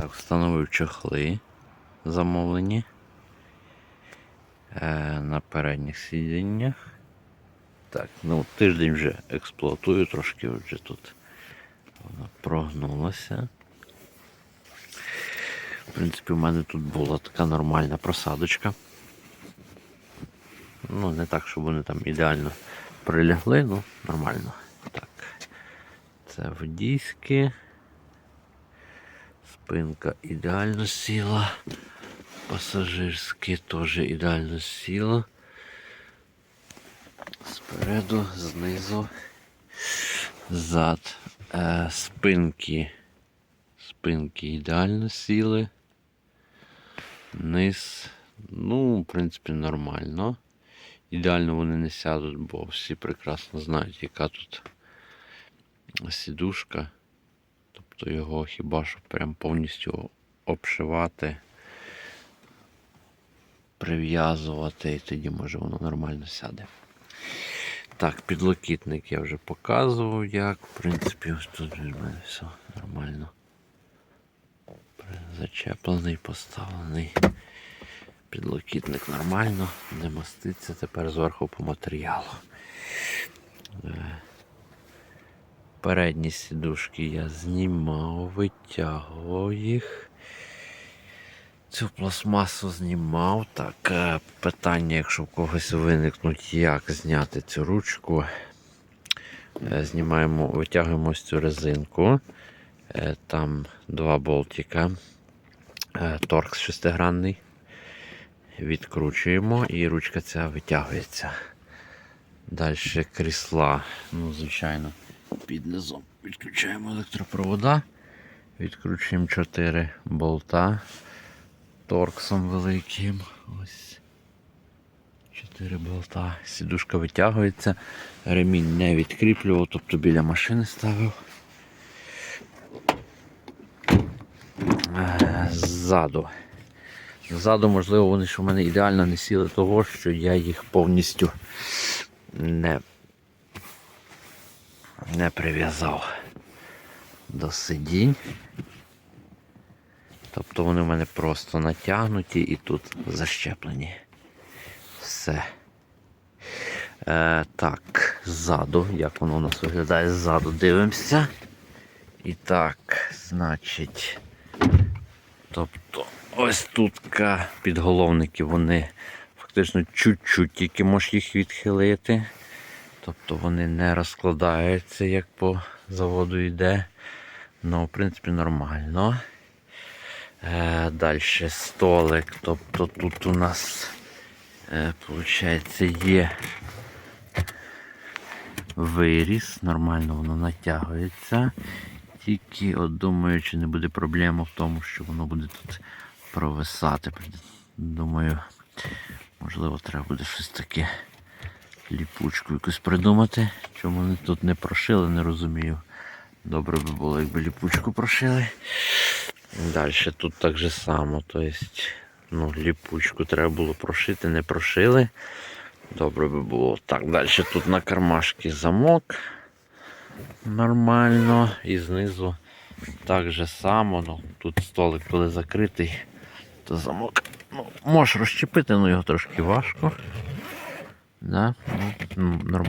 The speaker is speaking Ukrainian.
Так, встановив чохли замовлені е, на передніх сидіннях. Так, ну тиждень вже експлуатую, трошки вже тут вона прогнулася. В принципі, у мене тут була така нормальна просадочка. Ну, не так, щоб вони там ідеально прилягли, ну нормально. Так. Це водійські. Спинка ідеально сіла. Пасажирські теж ідеально сіла. Спереду, знизу, зад. Е, спинки. Спинки ідеально сіли. Низ. Ну, в принципі, нормально. Ідеально вони не сядуть, бо всі прекрасно знають, яка тут сідушка. Тобто його хіба що прям повністю обшивати, прив'язувати, і тоді може воно нормально сяде. Так, підлокітник я вже показував, як. В принципі, ось тут в мене все нормально. Зачеплений, поставлений. Підлокітник нормально, не маститься тепер зверху по матеріалу. Передні сідушки я знімав, витягував їх. Цю пластмасу знімав. Так, е, питання, якщо в когось виникнуть, як зняти цю ручку. Е, Знімаємо, витягуємо цю резинку. Е, Там два болтика. Торкс шестигранний. Відкручуємо і ручка ця витягується. Далі крісла. Ну, звичайно, під низом відключаємо електропровода. Відкручуємо 4 болта торксом великим. Ось. 4 болта. Сідушка витягується. Ремінь не відкріплював, тобто біля машини ставив. Е, Ззаду. Ззаду, можливо, вони ж у мене ідеально не сіли того, що я їх повністю не, не прив'язав до сидінь. Тобто вони в мене просто натягнуті і тут защеплені. Все. Е, так, ззаду, як воно у нас виглядає, ззаду дивимося. І так, значить. Тобто ось тут підголовники, вони фактично чуть-чуть тільки можеш їх відхилити. Тобто вони не розкладаються, як по заводу йде. Ну, в принципі, нормально. Е, Далі столик. Тобто тут у нас е, виходить, є виріс, нормально воно натягується. Тільки от думаю, чи не буде проблема в тому, що воно буде тут провисати. Думаю, можливо, треба буде щось таке ліпучку якусь придумати. Чому вони тут не прошили, не розумію. Добре би було, якби ліпучку прошили. Далі тут так же само. Тобто, ну, ліпучку треба було прошити, не прошили. Добре би було. Так, далі тут на кармашки замок. Нормально. І знизу так же само. Ну, тут столик коли закритий, то замок ну, можеш розчепити, але його трошки важко. Да? Ну, нормально.